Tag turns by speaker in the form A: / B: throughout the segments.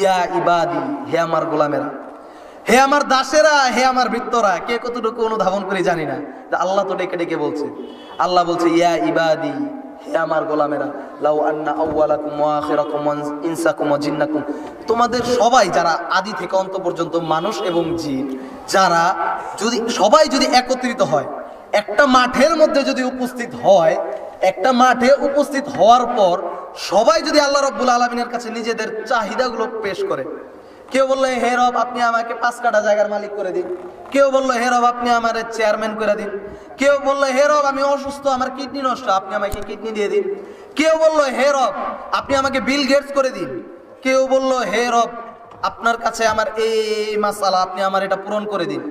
A: ইয়া ইবাদি, হে আমার গোলামেরা। হে আমার দাসেরা, হে আমার বৃত্তরা, কে কতটুকু অনুধাবন করে জানি না আল্লাহ তো ডেকে ডেকে বলছে। আল্লাহ বলছে, ইয়া ইবাদি, হে আমার গোলামেরা, লাউ আন্না আউওয়ালাকুম ওয়া আখিরাকুম ইনসাকুম ওয়া জিন্নাকুম। তোমাদের সবাই যারা আদি থেকে অন্ত পর্যন্ত মানুষ এবং জিন, যারা যদি, সবাই যদি একত্রিত হয়, একটা মাঠের মধ্যে যদি উপস্থিত হয়, একটা মাঠে উপস্থিত হওয়ার পর সবাই যদি আল্লাহ রব্বুল আলমিনের কাছে নিজেদের চাহিদাগুলো পেশ করে, কেউ বলল, হে রব, আপনি আমাকে পাঁচ কাটা জায়গার মালিক করে দিন। কেউ বলল, হে রব, আপনি আমার চেয়ারম্যান করে দিন। কেউ বলল, হে রব, আমি অসুস্থ, আমার কিডনি নষ্ট, আপনি আমাকে কিডনি দিয়ে দিন। কেউ বলল, হে রব, আপনি আমাকে বিল গেটস করে দিন। কেউ বলল, হে রব, আপনার কাছে আমার এই মাসালা, আপনি আমার এটা পূরণ করে দিন।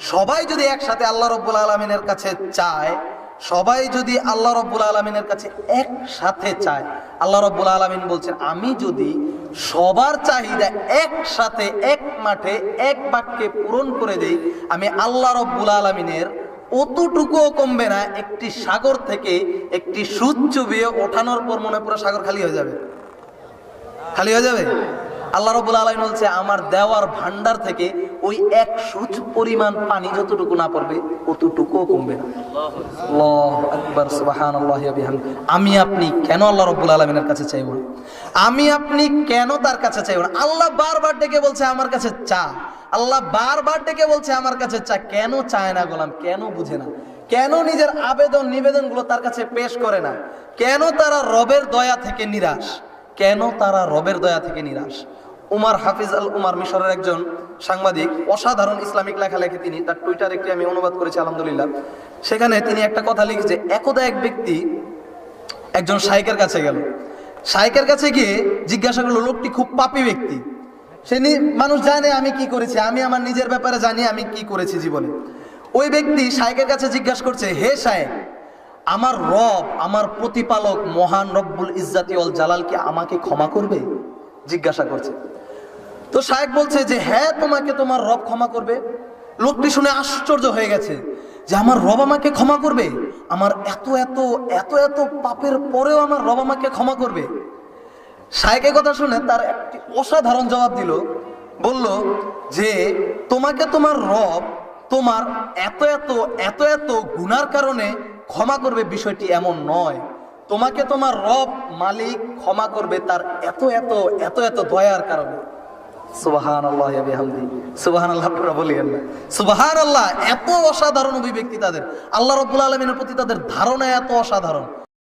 A: সবাই যদি একসাথে আল্লাহ রব্বুল আলমিনের কাছে চায় সবাই যদি আল্লাহ রব্বুল আলমিনের কাছে একসাথে চায়, আল্লাহ রব্বুল আলমিন বলছেন, আমি যদি সবার চাহিদা একসাথে, এক মাঠে, এক বাক্যে পূরণ করে দেই, আমি আল্লাহ রব্বুল আলমিনের অতটুকুও কমবে না, একটি সাগর থেকে একটি সুদ চুবিয়ে ওঠানোর পর মনে পুরো সাগর খালি হয়ে যাবে। খালি হয়ে যাবে? আল্লাহ রবুল আলম বলছে, আমার দেওয়ার ভান্ডার থেকে ওই এক সুচ পরিমাণ পানি যতটুকু না পড়বে অতটুকু কমবে। আমি আপনি কেন আল্লাহ রব্বুল আলমিনের কাছে চাইব না? আমি আপনি কেন তার কাছে চাইব না? আল্লাহ বারবার ডেকে বলছে, আমার কাছে চা। আল্লাহ বারবার ডেকে বলছে, আমার কাছে চা। কেন চায় না গোলাম? কেন বুঝে না? কেন নিজের আবেদন নিবেদনগুলো তার কাছে পেশ করে না? কেন তারা রবের দয়া থেকে নিরাশ? কেন তারা রবের দয়া থেকে নিরাশ? উমার হাফিজ আল উমার মিশরের একজন সাংবাদিক, অসাধারণ ইসলামিক লেখা লেখে তিনি, তার টুইটার একটি আমি অনুবাদ করেছি, আলহামদুলিল্লাহ। সেখানে তিনি একটা কথা লিখেছে, একদা এক ব্যক্তি একজন শাইকের কাছে গেল। শাইকের কাছে গিয়ে জিজ্ঞাসা করল, লোকটি খুব পাপী ব্যক্তি। সে মানুষ জানে আমি কি করেছি, আমি আমার নিজের ব্যাপারে জানি আমি কি করেছি জীবনে। ওই ব্যক্তি শাইকের কাছে জিজ্ঞাসা করছে, হে শায়েক আমার রব, আমার প্রতিপালক মহান রব্বুল ইজ্জাতি অল জালাল কি আমাকে ক্ষমা করবে? জিজ্ঞাসা করছে। তো শায়েক বলছে যে হ্যাঁ তোমাকে তোমার রব ক্ষমা করবে। লোকটি শুনে আশ্চর্য হয়ে গেছে যে, আমার রব আমাকে ক্ষমা করবে? আমার এত এত এত এত পাপের পরেও আমার রব আমাকে ক্ষমা করবে? শায়েকের কথা শুনে তার একটি অসাধারণ জবাব দিল। বলল যে, তোমাকে তোমার রব তোমার এত এত এত এত গুনার কারণে ক্ষমা করবে বিষয়টি এমন নয়। তোমাকে তোমার রব, মালিক ক্ষমা করবে তার এত এত এত এত দয়ার কারণে। সুবাহান আল্লাহ সুবাহান আল্লাহ সুবাহান আল্লাহ এত অসাধারণ অভিব্যক্তি তাদের। আল্লাহ রব্বুল আলমিনের প্রতি তাদের ধারণা এত অসাধারণ।